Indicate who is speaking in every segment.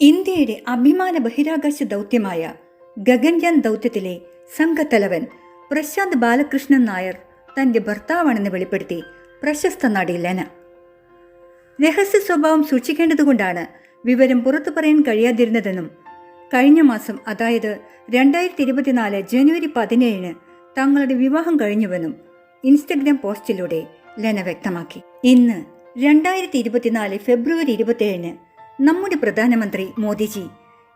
Speaker 1: ഇന്ത്യയുടെ അഭിമാന ബഹിരാകാശ ദൗത്യമായ ഗഗൻയാൻ ദൗത്യത്തിലെ സംഘത്തലവൻ പ്രശാന്ത് ബാലകൃഷ്ണൻ നായർ തന്റെ ഭർത്താവാണെന്ന് വെളിപ്പെടുത്തി പ്രശസ്ത നടി ലെന. രഹസ്യ സ്വഭാവം സൂക്ഷിക്കേണ്ടതുകൊണ്ടാണ് വിവരം പുറത്തു പറയാൻ കഴിയാതിരുന്നതെന്നും കഴിഞ്ഞ മാസം അതായത് രണ്ടായിരത്തി ഇരുപത്തിനാല് ജനുവരി പതിനേഴിന് തങ്ങളുടെ വിവാഹം കഴിഞ്ഞുവെന്നും ഇൻസ്റ്റഗ്രാം പോസ്റ്റിലൂടെ ലെന വ്യക്തമാക്കി. ഇന്ന് രണ്ടായിരത്തി ഇരുപത്തിനാല് ഫെബ്രുവരി ഇരുപത്തിയേഴിന് നമ്മുടെ പ്രധാനമന്ത്രി Modiji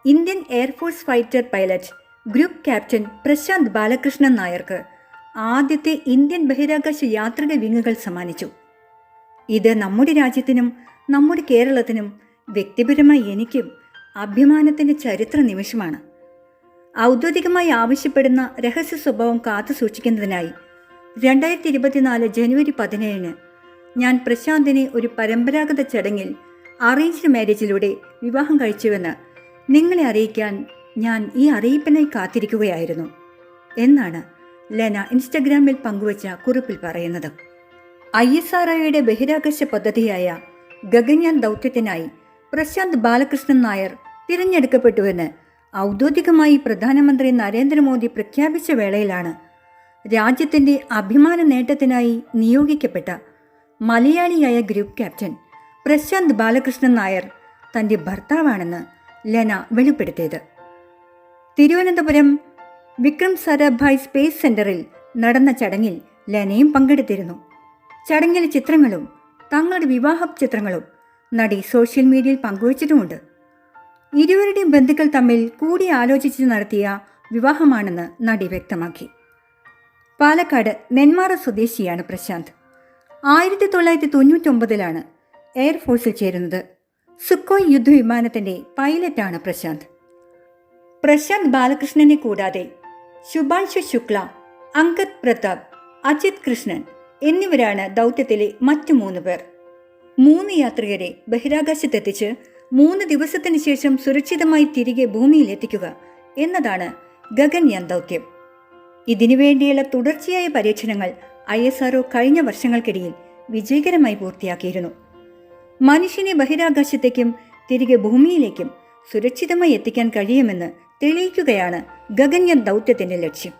Speaker 1: Indian air force fighter pilot group captain Prashanth Balakrishnan നായർക്ക് ആദ്യത്തെ ഇന്ത്യൻ ബഹിരാകാശ യാത്രിക വിങ്ങുകൾ സമ്മാനിച്ചു. ഇത് നമ്മുടെ രാജ്യത്തിനും നമ്മുടെ കേരളത്തിനും വ്യക്തിപരമായി എനിക്കും അഭിമാനത്തിന്റെ ചരിത്ര നിമിഷമാണ്. ഔദ്യോഗികമായി ആവശ്യപ്പെടുന്ന രഹസ്യ സ്വഭാവം കാത്തു സൂക്ഷിക്കുന്നതിനായി രണ്ടായിരത്തി ഇരുപത്തിനാല് ജനുവരി പതിനേഴിന് ഞാൻ പ്രശാന്തിനെ ഒരു പരമ്പരാഗത ചടങ്ങിൽ അറേഞ്ച്ഡ് മാരേജിലൂടെ വിവാഹം കഴിച്ചുവെന്ന് നിങ്ങളെ അറിയിക്കാൻ ഞാൻ ഈ അറിയിപ്പിനായി കാത്തിരിക്കുകയായിരുന്നു. എന്നാണ് ലെന ഇൻസ്റ്റഗ്രാമിൽ പങ്കുവച്ച കുറിപ്പിൽ പറയുന്നത്. ഐ എസ് ആർ ഒയുടെ ബഹിരാകാശ പദ്ധതിയായ ഗഗൻയാൻ ദൗത്യത്തിനായി പ്രശാന്ത് ബാലകൃഷ്ണൻ നായർ തിരഞ്ഞെടുക്കപ്പെട്ടുവെന്ന് ഔദ്യോഗികമായി പ്രധാനമന്ത്രി നരേന്ദ്രമോദി പ്രഖ്യാപിച്ച വേളയിലാണ് രാജ്യത്തിന്റെ അഭിമാന നേട്ടത്തിനായി നിയോഗിക്കപ്പെട്ട മലയാളിയായ ഗ്രൂപ്പ് ക്യാപ്റ്റൻ പ്രശാന്ത് ബാലകൃഷ്ണൻ നായർ തന്റെ ഭർത്താവാണെന്ന് ലെന വെളിപ്പെടുത്തിയത്. തിരുവനന്തപുരം വിക്രം സാരാഭായ് സ്പേസ് സെന്ററിൽ നടന്ന ചടങ്ങിൽ ലെനയും പങ്കെടുത്തിരുന്നു. ചടങ്ങിലെ ചിത്രങ്ങളും തങ്ങളുടെ വിവാഹ ചിത്രങ്ങളും നടി സോഷ്യൽ മീഡിയയിൽ പങ്കുവച്ചിട്ടുമുണ്ട്. ഇരുവരുടെയും ബന്ധുക്കൾ തമ്മിൽ കൂടി ആലോചിച്ച് നടത്തിയ വിവാഹമാണെന്ന് നടി വ്യക്തമാക്കി. പാലക്കാട് നെന്മാറ സ്വദേശിയാണ് പ്രശാന്ത്. ആയിരത്തി തൊള്ളായിരത്തി തൊണ്ണൂറ്റൊമ്പതിലാണ് എയർഫോഴ്സിൽ ചേരുന്നത് സുക്കോയ് യുദ്ധവിമാനത്തിന്റെ പൈലറ്റാണ് പ്രശാന്ത്. പ്രശാന്ത് ബാലകൃഷ്ണനെ കൂടാതെ ശുഭാൻഷു ശുക്ല അങ്കത് പ്രതാപ് അജിത് കൃഷ്ണൻ എന്നിവരാണ് ദൗത്യത്തിലെ മറ്റു മൂന്ന് പേർ. മൂന്ന് യാത്രികരെ ബഹിരാകാശത്തെത്തിച്ച് മൂന്ന് ദിവസത്തിന് ശേഷം സുരക്ഷിതമായി തിരികെ ഭൂമിയിലെത്തിക്കുക എന്നതാണ് ഗഗൻയാൻ ദൗത്യം. ഇതിനുവേണ്ടിയുള്ള തുടർച്ചയായ പരീക്ഷണങ്ങൾ ഐ കഴിഞ്ഞ വർഷങ്ങൾക്കിടയിൽ വിജയകരമായി പൂർത്തിയാക്കിയിരുന്നു. മനുഷ്യനെ ബഹിരാകാശത്തേക്കും തിരികെ ഭൂമിയിലേക്കും സുരക്ഷിതമായി എത്തിക്കാൻ കഴിയുമെന്ന് തെളിയിക്കുകയാണ് ഗഗന്യ ദൗത്യത്തിന്റെ ലക്ഷ്യം.